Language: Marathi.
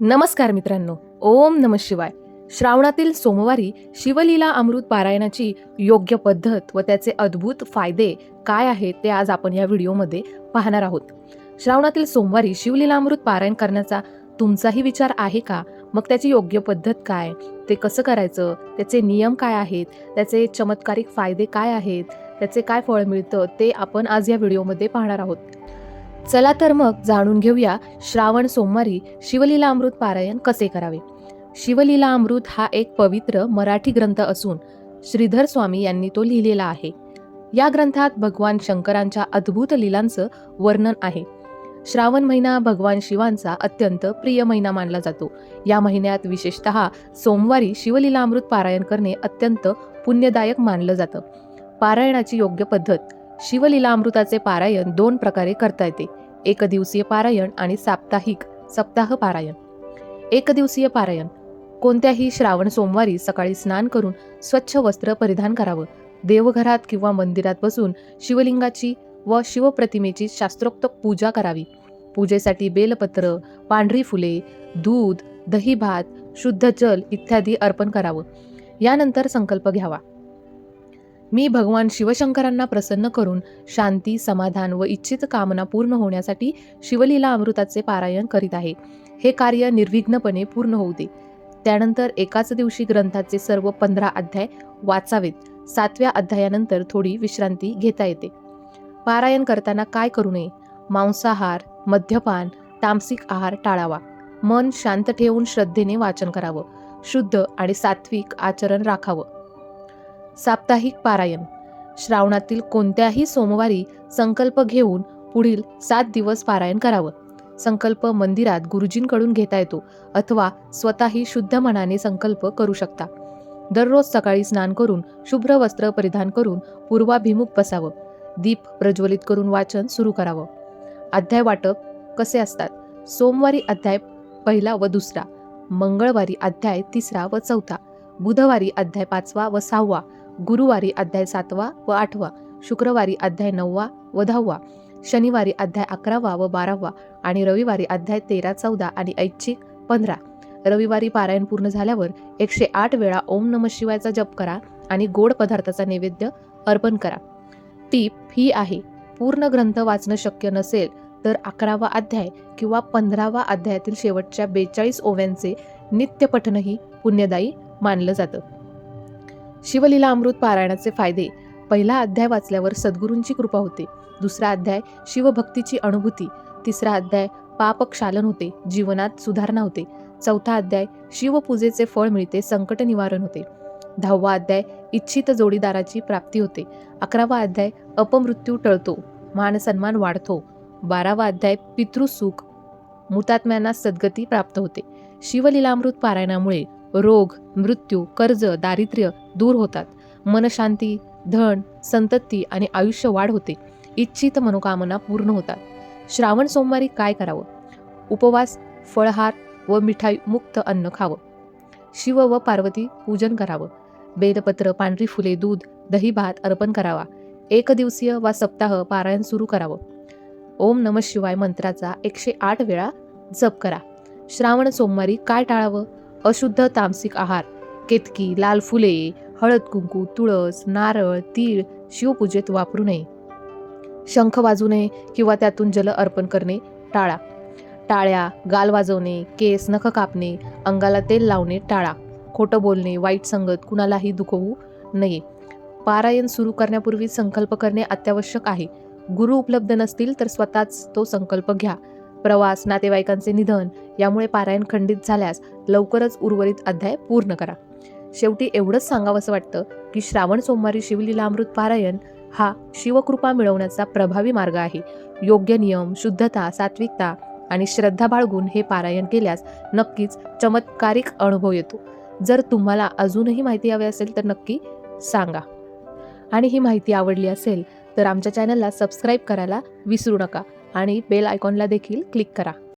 नमस्कार मित्रांनो. ओम नम शिवाय. श्रावणातील सोमवारी शिवलीला अमृत पारायणाची योग्य पद्धत व त्याचे अद्भुत फायदे काय आहेत ते आज आपण या व्हिडिओमध्ये पाहणार आहोत. श्रावणातील सोमवारी शिवलीला अमृत पारायण करण्याचा तुमचाही विचार आहे का? मग त्याची योग्य पद्धत काय? ते कसं करायचं? त्याचे नियम काय आहेत? त्याचे चमत्कारिक फायदे काय आहेत? त्याचे काय फळ मिळतं ते आपण आज या व्हिडिओमध्ये पाहणार आहोत. चला तर मग जाणून घेऊया श्रावण सोमवारी शिवलीला अमृत पारायण कसे करावे. शिवलीला अमृत हा एक पवित्र मराठी ग्रंथ असून श्रीधर स्वामी यांनी तो लिहिलेला आहे. या ग्रंथात भगवान शंकरांच्या अद्भुत लीलांचं वर्णन आहे. श्रावण महिना भगवान शिवांचा अत्यंत प्रिय महिना मानला जातो. या महिन्यात विशेषतः सोमवारी शिवलीला अमृत पारायण करणे अत्यंत पुण्यदायक मानलं जातं. पारायणाची योग्य पद्धत शिवलीला अमृताचे पारायण दोन प्रकारे करता येते. एक दिवसीय पारायण आणि साप्ताहिक सप्ताह पारायण. एक दिवसीय पारायण. कोणत्याही श्रावण सोमवारी सकाळी स्नान करून स्वच्छ वस्त्र परिधान करावं. देवघरात किंवा मंदिरात बसून शिवलिंगाची व शिवप्रतिमेची शास्त्रोक्त पूजा करावी. पूजेसाठी बेलपत्र पांढरी फुले दूध दही भात शुद्ध जल इत्यादी अर्पण करावं. यानंतर संकल्प घ्यावा. मी भगवान शिवशंकरांना प्रसन्न करून शांती समाधान व इच्छित कामना पूर्ण होण्यासाठी शिवलीला अमृताचे पारायण करीत आहे. हे कार्य निर्विघ्नपणे पूर्ण होऊ दे. त्यानंतर एकाच दिवशी ग्रंथाचे सर्व पंधरा अध्याय वाचावेत. सातव्या अध्यायानंतर थोडी विश्रांती घेता येते. पारायण करताना काय करू नये? मांसाहार मद्यपान तामसिक आहार टाळावा. मन शांत ठेवून श्रद्धेने वाचन करावं. शुद्ध आणि सात्विक आचरण राखावं. साप्ताहिक पारायण. श्रावणातील कोणत्याही सोमवारी संकल्प घेऊन पुढील सात दिवस पारायण करावं. संकल्प मंदिरात गुरुजींकडून घेता येतो अथवा स्वतःही शुद्ध मनाने संकल्प करू शकता. दररोज सकाळी स्नान करून शुभ्र वस्त्र परिधान करून पूर्वाभिमुख बसावं. दीप प्रज्वलित करून वाचन सुरू करावं. अध्याय वाटप कसे असतात? सोमवारी अध्याय पहिला व दुसरा मंगळवारी अध्याय तिसरा व चौथा बुधवारी अध्याय पाचवा व सहावा गुरुवारी अध्याय सातवा व आठवा शुक्रवारी अध्याय नववा व दहावा शनिवारी अध्याय अकरावा व बारावा आणि रविवारी अध्याय तेरा चौदा आणि ऐच्छिक पंधरा. रविवारी पारायण पूर्ण झाल्यावर एकशे आठ वेळा ओम नम शिवायचा जप करा आणि गोड पदार्थाचा नैवेद्य अर्पण करा. टीप ही आहे पूर्ण ग्रंथ वाचणं शक्य नसेल तर अकरावा अध्याय किंवा पंधरावा अध्यायातील शेवटच्या बेचाळीस ओव्यांचे नित्यपठनही पुण्यदायी मानलं जातं. शिवलीला अमृत पारायणाचे फायदे. पहिला अध्याय वाचल्यावर सद्गुरूंची कृपा होते. दुसरा अध्याय शिवभक्तीची अनुभूती. तिसरा अध्याय पापक्षालन होते. जीवनात सुधारणा होते. चौथा अध्याय शिवपूजेचे फळ मिळते. संकट निवारण होते. दहावा अध्याय इच्छित जोडीदाराची प्राप्ती होते. अकरावा अध्याय अपमृत्यू टळतो. मानसन्मान वाढतो. बारावा अध्याय पितृसुख. मृतात्म्यांना सद्गती प्राप्त होते. शिवलीलामृत पारायणामुळे रोग मृत्यू कर्ज दारिद्र्य दूर होतात. मनशांती धन संतती आणि आयुष्य वाढ होते. इच्छित मनोकामना पूर्ण होतात. श्रावण सोमवारी काय करावं? उपवास फळहार व मिठाई मुक्त अन्न खावं. शिव व पार्वती पूजन करावं. बेलपत्र पांढरी फुले दूध दही भात अर्पण करावा. एक दिवसीय वा सप्ताह पारायण सुरू करावं. ओम नम शिवाय मंत्राचा एकशे आठ वेळा जप करा. श्रावण सोमवारी काय टाळावं? अशुद्ध तामसिक आहार केतकी लाल फुले हळद कुंकू तुळस नारळ तीळ शिवपूजेत वापरू नये. शंख वाजू नये किंवा त्यातून जल अर्पण करणे टाळा. टाळ्या गाल वाजवणे केस नख कापणे अंगाला तेल लावणे टाळा. खोटं बोलणे वाईट संगत कुणालाही दुखवू नये. पारायण सुरू करण्यापूर्वी संकल्प करणे अत्यावश्यक आहे. गुरु उपलब्ध नसतील तर स्वतःच तो संकल्प घ्या. प्रवास नातेवाईकांचे निधन यामुळे पारायण खंडित झाल्यास लवकरच उर्वरित अध्याय पूर्ण करा. शेवटी एवढंच सांगावंसं वाटतं की श्रावण सोमवारी शिवलीला अमृत पारायण हा शिवकृपा मिळवण्याचा प्रभावी मार्ग आहे. योग्य नियम शुद्धता सात्विकता आणि श्रद्धा बाळगून हे पारायण केल्यास नक्कीच चमत्कारिक अनुभव येतो. जर तुम्हाला अजूनही माहिती हवी असेल तर नक्की सांगा. आणि ही माहिती आवडली असेल तर आमच्या चॅनलला सबस्क्राईब करायला विसरू नका. आणि बेल आयकॉनला देखील क्लिक करा.